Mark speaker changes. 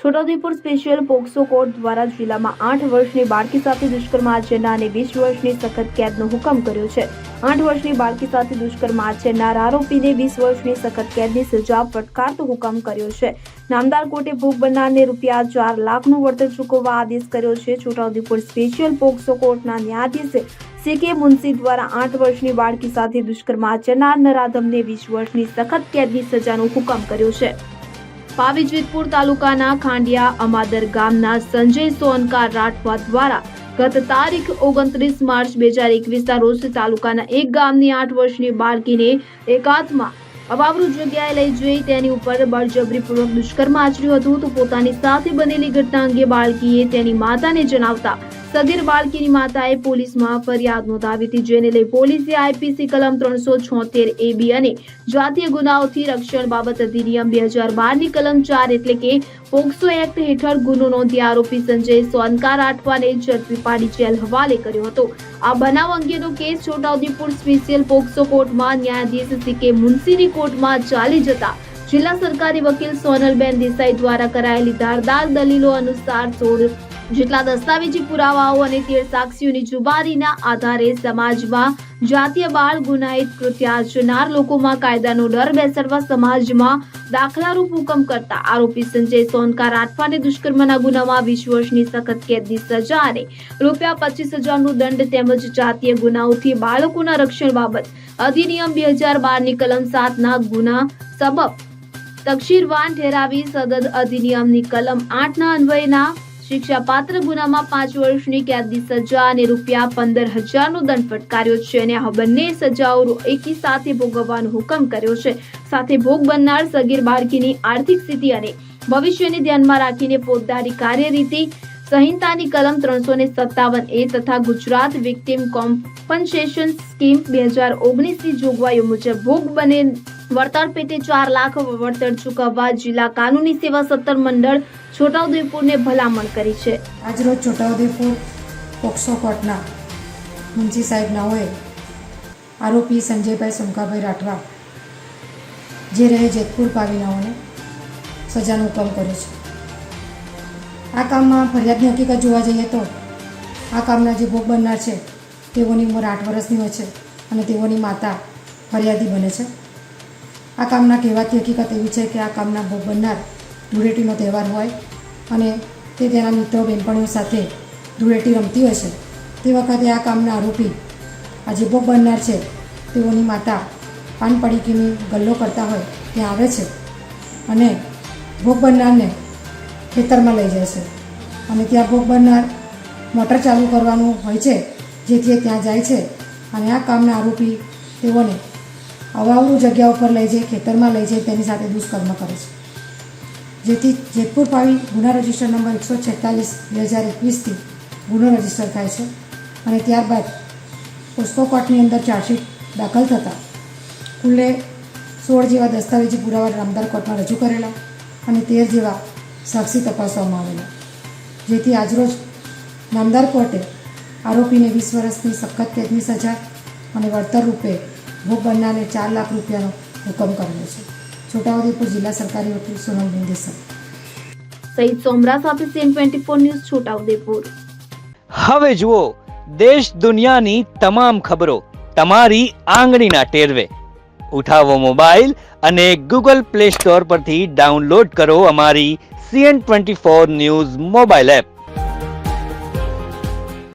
Speaker 1: Chhota Udepur special POCSO court દ્વારા જિલ્લામાં આઠ વર્ષની બાળકી સાથે દુષ્કર્મ આચરનાર અને વીસ વર્ષની સખત કેદનો હુકમ કર્યો છે. આઠ વર્ષની બાળકી સાથે દુષ્કર્મ આચરનાર આરોપીને વીસ વર્ષની સખત કેદની સજા ફટકારતો હુકમ કર્યો છે. નામદાર કોર્ટે ભોગ બનનારને રૂપિયા ચાર લાખનું વળતર ચૂકવવા આદેશ કર્યો છે. છોટાઉદેપુર સ્પેશિયલ પોક્સો કોર્ટના ન્યાયાધીશે સી કે મુનસી દ્વારા આઠ વર્ષની બાળકી સાથે દુષ્કર્મ આચરનાર નરાધમને વીસ વર્ષની સખત કેદની સજાનો હુકમ કર્યો છે. પાવી જેતપુર તાલુકાના ખાંડિયા અમાદર ગામના સંજય સોનકાર રાઠવા દ્વારા ગત તારીખ ઓગણત્રીસ માર્ચ બે હજાર એકવીસના રોજ તાલુકાના એક ગામની આઠ વર્ષની બાળકીને એકાંતમાં અવાવરૂ જગ્યાએ લઈ જઈ તેની ઉપર બળજબરીપૂર્વક દુષ્કર્મ આચર્યું હતું. તો પોતાની સાથે બનેલી ઘટના અંગે બાળકીએ તેની માતાને જણાવતા સગીર બાળકીની માતાએ પોલીસમાં ફરિયાદ નોંધાવી હતી. જેને લઈ પોલીસે આઈપીસી કલમ ત્રણસો છોતેર એબી અને જાતીય ગુનાઓથી રક્ષણ બાબત અધિનિયમ બે હજાર બારની કલમ ચાર એટલે કે પોક્સો એક્ટ હેઠળ ગુનો નોંધી આરોપી સંજય સોનકાર આઠવાને ઝડપી પાડી જેલ હવાલે કર્યો હતો. આ બનાવ અંગેનો કેસ છોટાઉદેપુર સ્પેશિયલ પોક્સો કોર્ટમાં ન્યાયાધીશ સી કે મુનસીની કોર્ટમાં ચાલી જતા જિલ્લા સરકારી વકીલ સોનલબેન દેસાઈ દ્વારા કરાયેલી ધારદાર દલીલો અનુસાર સોળ જેટલા દસ્તાવેજી પુરાવાઓ અને તેર સાક્ષીઓની જુબાનીના આધારે સમાજમાં જાતીય બાળ ગુનાહિત કૃત્ય આચરનાર લોકોમાં કાયદાનો ડર બેસાડવા સમાજમાં દાખલારૂપ હુકમ કરતા આરોપી સંજય સોનકાર રાઠવાને દુષ્કર્મના ગુનામાં વીસ વર્ષની સખત કેદની સજા અને રૂપિયા પચીસ હજારનું દંડ તેમજ જાતીય ગુનાઓથી બાળકોના રક્ષણ બાબત અધિનિયમ બે હજાર બારની કલમ સાતના ગુના સબબ તકશીરવાન ઠેરાવી સદદ અધિનિયમની કલમ આઠના અન્વયના શિક્ષાપાત્ર ગુનામાં પાંચ વર્ષની કેદની સજા અને રૂપિયા પંદર હજારનો દંડ ફટકાર્યો છે અને આ બંને સજાઓ એકી સાથે ભોગવવાનો હુકમ કર્યો છે. સાથે ભોગ બનનાર સગીર બાળકીની આર્થિક સ્થિતિ અને ભવિષ્યને ધ્યાનમાં રાખીને ફોજદારી કાર્યરીતિ, સંહિતાની કલમ ત્રણસો ને સત્તાવન એ તથા ગુજરાત વિક્ટીમ કોમ્પન્સેશન સ્કીમ બે હજાર ઓગણીસની જોગવાઈઓ મુજબ ભોગ બને વળતર પેટે ચાર લાખ વળતર ચૂકવવા જિલ્લા કાનૂની સેવા સત્તર મંડળ છોટાઉદેપુરને ભલામણ કરી છે.
Speaker 2: આજરોજ છોટાઉદેપુર પોક્સો કોર્ટના મુનશી સાહેબ નાઓએ આરોપી સંજયભાઈ સુમકાભાઈ રાઠવા, જે રહે જેતપુર પાવીનાઓને સજાનો હુકમ કર્યો છે. આ કામમાં ફરિયાદની હકીકત જોવા જઈએ તો આ કામના જે ભોગ બનનાર છે, તેઓની ઉંમર આઠ વર્ષની હોય છે અને તેઓની માતા ફરિયાદી બને છે. આ કામના કહેવાતી હકીકત એવી છે કે આ કામના ભોગ બનનાર ધૂળેટીનો તહેવાર હોય અને તે તેના મિત્રો, બહેનપણીઓ સાથે ધૂળેટી રમતી હોય છે. તે વખતે આ કામના આરોપી આ જે ભોગ બનનાર છે, તેઓની માતા પાન પડીકીની ગલ્લો કરતા હોય ત્યાં આવે છે અને ભોગ બનનારને ખેતરમાં લઈ જાય છે. અને ત્યાં ભોગ બનનાર મોટર ચાલુ કરવાનું હોય છે, જેથી ત્યાં જાય છે. અને આ કામના આરોપી તેઓને અવાવરું જગ્યા ઉપર લઈ જઈ, ખેતરમાં લઈ જઈ, તેની સાથે દુષ્કર્મ કરે છે. જેથી જેતપુર પાવી ગુના રજિસ્ટર નંબર એકસો છેતાલીસ, બે હજાર એકવીસથી ગુનો રજિસ્ટર થાય છે અને ત્યારબાદ પોસ્કો કોર્ટની અંદર ચાર્જશીટ દાખલ થતાં કુલ્લે સોળ જેવા દસ્તાવેજી પુરાવા રામદાર કોર્ટમાં રજૂ કરેલા અને તેર જેવા સાક્ષી તપાસવામાં આવેલા. જેથી આજરોજ નામદાર કોર્ટે આરોપીને વીસ વર્ષની સખત કેદની સજા અને વળતર રૂપે ભોગ બનનારને ચાર લાખ રૂપિયાનો હુકમ કર્યો છે. છોટાઉદેપુર જિલ્લા સરકારી વકીલ સોનલ દેસાઈ
Speaker 1: સહિત સોમરા સાથે CN twenty four news Chhota Udepur.
Speaker 3: હવે જુઓ દેશ દુનિયાની તમામ ખબરો તમારી આંગળીના ટેરવે. ઉઠાવો મોબાઈલ અને ગૂગલ પ્લે સ્ટોર પરથી ડાઉનલોડ કરો અમારી CN twenty four news mobile app.